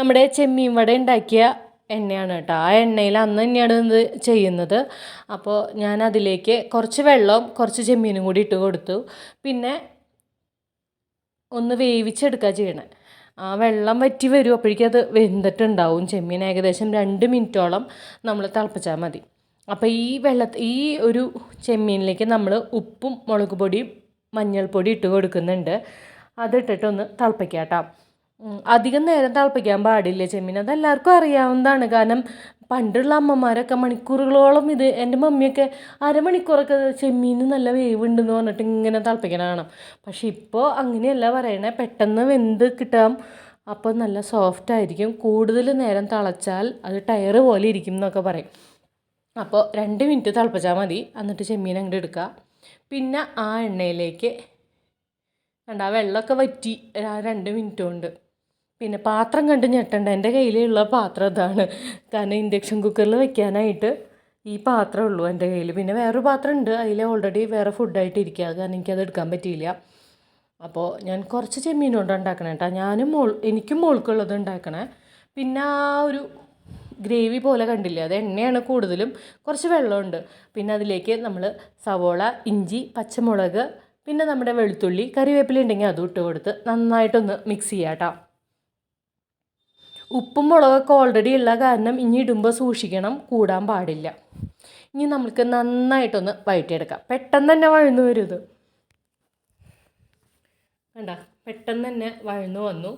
നമ്മുടെ ചെമ്മീൻ വട ഉണ്ടാക്കിയ എണ്ണയാണ് കേട്ടോ. ആ എണ്ണയിൽ അന്ന് തന്നെയാണ് ഇത് ചെയ്യുന്നത്. അപ്പോൾ ഞാൻ അതിലേക്ക് കുറച്ച് വെള്ളവും കുറച്ച് ചെമ്മീനും കൂടി ഇട്ട് കൊടുത്തു. പിന്നെ ഒന്ന് വേവിച്ചെടുക്കുക ചെയ്യണേ. ആ വെള്ളം വറ്റി വരും. അപ്പോഴേക്കും അത് വെന്തിട്ടുണ്ടാവും. ചെമ്മീൻ ഏകദേശം രണ്ട് മിനിറ്റോളം നമ്മൾ തിളപ്പിച്ചാൽ മതി. അപ്പോൾ ഈ വെള്ള ഈ ഒരു ചെമ്മീനിലേക്ക് നമ്മൾ ഉപ്പും മുളക് പൊടിയും മഞ്ഞൾപ്പൊടി ഇട്ട് കൊടുക്കുന്നുണ്ട്. അതിട്ടിട്ടൊന്ന് തിളപ്പിക്കാം കേട്ടോ. അധികം നേരം തിളപ്പിക്കാൻ പാടില്ല ചെമ്മീൻ? അത് എല്ലാവർക്കും അറിയാവുന്നതാണ്. കാരണം പണ്ടുള്ള അമ്മമാരൊക്കെ മണിക്കൂറുകളോളം ഇത് എന്റെ മമ്മിയൊക്കെ അരമണിക്കൂറൊക്കെ ചെമ്മീൻ നല്ല വേവുണ്ടെന്ന് പറഞ്ഞിട്ട് ഇങ്ങനെ തിളപ്പിക്കണ കാണാം. പക്ഷെ ഇപ്പോൾ അങ്ങനെയല്ല പറയണേ. പെട്ടെന്ന് വെന്ത് കിട്ടാം. അപ്പോൾ നല്ല സോഫ്റ്റ് ആയിരിക്കും. കൂടുതൽ നേരം തിളച്ചാൽ അത് ടയർ പോലെ ഇരിക്കും എന്നൊക്കെ പറയും. അപ്പോൾ രണ്ട് മിനിറ്റ് തിളപ്പിച്ചാൽ മതി. എന്നിട്ട് ചെമ്മീൻ അങ്ങോട്ട് എടുക്കുക. പിന്നെ ആ എണ്ണയിലേക്ക് കണ്ട വെള്ളമൊക്കെ വറ്റി രണ്ട് മിനിറ്റ് കൊണ്ട്. പിന്നെ പാത്രം കണ്ട് ഞെട്ടണ്ട. എന്റെ കയ്യിലുള്ള പാത്രം ഇതാണ് കാരണം ഇൻഡക്ഷൻ കുക്കറിൽ വെക്കാനായിട്ട് ഈ പാത്രമേ ഉള്ളൂ എന്റെ കയ്യിൽ പിന്നെ വേറൊരു പാത്രം ഉണ്ട്. അതിൽ ഓൾറെഡി വേറെ ഫുഡായിട്ട് ഇരിക്കുക കാരണം എനിക്കത് എടുക്കാൻ പറ്റിയില്ല. അപ്പോൾ ഞാൻ കുറച്ച് ചെമ്മീൻ കൊണ്ട് ഉണ്ടാക്കണേ കേട്ടോ ഞാനും മോൾ എനിക്കും മോൾക്കുള്ളത് ഉണ്ടാക്കണേ. പിന്നെ ആ ഒരു ഗ്രേവി പോലെ കണ്ടില്ലേ? അത് എണ്ണയാണ് കൂടുതലും. കുറച്ച് വെള്ളമുണ്ട്. പിന്നെ അതിലേക്ക് നമ്മൾ സവോള ഇഞ്ചി പച്ചമുളക് പിന്നെ നമ്മുടെ വെളുത്തുള്ളി കറിവേപ്പില ഉണ്ടെങ്കിൽ അതും ഇട്ട് കൊടുത്ത് നന്നായിട്ടൊന്ന് മിക്സ് ചെയ്യാം കേട്ടോ ഉപ്പും മുളകൊക്കെ ഓൾറെഡി ഉള്ള കാരണം ഇനി ഇടുമ്പോൾ സൂക്ഷിക്കണം കൂടാൻ പാടില്ല. ഇനി നമുക്ക് നന്നായിട്ടൊന്ന് വഴറ്റിയെടുക്കാം പെട്ടെന്ന് തന്നെ വഴന്നു വരും കണ്ട? പെട്ടെന്ന് തന്നെ വഴന്നു വന്നു.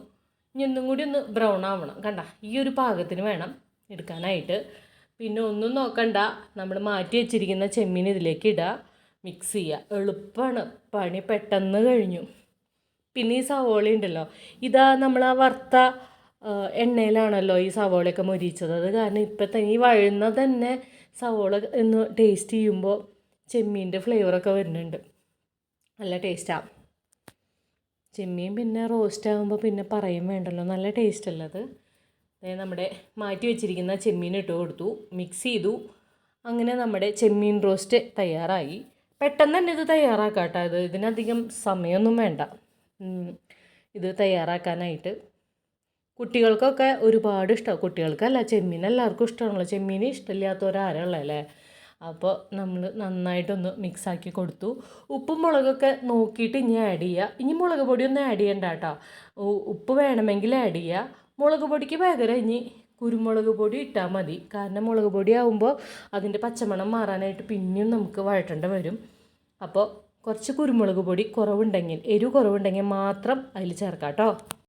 ഇനി ഒന്നും കൂടി ഒന്ന് ബ്രൗൺ ആവണം. കണ്ട? ഈ ഒരു പാകത്തിന് വേണം എടുക്കാനായിട്ട്. പിന്നെ ഒന്നും നോക്കണ്ട. നമ്മൾ മാറ്റി വെച്ചിരിക്കുന്ന ചെമ്മീൻ ഇതിലേക്ക് ഇടുക മിക്സ് ചെയ്യുക എളുപ്പമാണ് പണി പെട്ടെന്ന് കഴിഞ്ഞു. പിന്നെ ഈ സവോള ഉണ്ടല്ലോ. ഇതാ നമ്മൾ ആ വറുത്ത എണ്ണയിലാണല്ലോ ഈ സവോളയൊക്കെ മൊരിച്ചത്. അത് കാരണം ഇപ്പോഴത്തെ ഈ വഴുന്ന തന്നെ സവോള എന്ന് ടേസ്റ്റ് ചെയ്യുമ്പോൾ ചെമ്മീന്റെ ഫ്ലേവറൊക്കെ വരുന്നുണ്ട്. നല്ല ടേസ്റ്റാണ് ചെമ്മീൻ പിന്നെ റോസ്റ്റ് ആകുമ്പോൾ പിന്നെ പറയും വേണ്ടല്ലോ. നല്ല ടേസ്റ്റ് അല്ലത് നമ്മുടെ മാറ്റി വെച്ചിരിക്കുന്ന ചെമ്മീൻ ഇട്ട് കൊടുത്തു. മിക്സ് ചെയ്തു. അങ്ങനെ നമ്മുടെ ചെമ്മീൻ റോസ്റ്റ് തയ്യാറായി. പെട്ടെന്ന് തന്നെ ഇത് തയ്യാറാക്കാം കേട്ടോ ഇത് ഇതിനധികം സമയമൊന്നും വേണ്ട. ഇത് തയ്യാറാക്കാനായിട്ട്. കുട്ടികൾക്കൊക്കെ ഒരുപാട് ഇഷ്ടമാണ് കുട്ടികൾക്കല്ല ചെമ്മീൻ എല്ലാവർക്കും ഇഷ്ടമാണല്ലോ ചെമ്മീൻ ഇഷ്ടമില്ലാത്തവരാരല്ലേ അപ്പോൾ നമ്മൾ നന്നായിട്ടൊന്ന് മിക്സാക്കി കൊടുത്തു. ഉപ്പും മുളകൊക്കെ നോക്കിയിട്ട് ഇനി ആഡ് ചെയ്യുക ഇനി മുളക് പൊടി ഒന്നും ആഡ് ചെയ്യണ്ട കേട്ടോ. ഉപ്പ് വേണമെങ്കിൽ ആഡ് ചെയ്യുക മുളക് പൊടിക്ക് പകരം ഇനി കുരുമുളക് പൊടി ഇട്ടാൽ മതി. കാരണം മുളക് പൊടി ആകുമ്പോൾ അതിന്റെ പച്ചമണം മാറാനായിട്ട് പിന്നെയും നമുക്ക് വഴട്ടേണ്ട വരും. അപ്പോൾ കുറച്ച് കുരുമുളക് പൊടി കുറവുണ്ടെങ്കിൽ എരിവ് കുറവുണ്ടെങ്കിൽ മാത്രം അതിൽ ചേർക്കാം കേട്ടോ.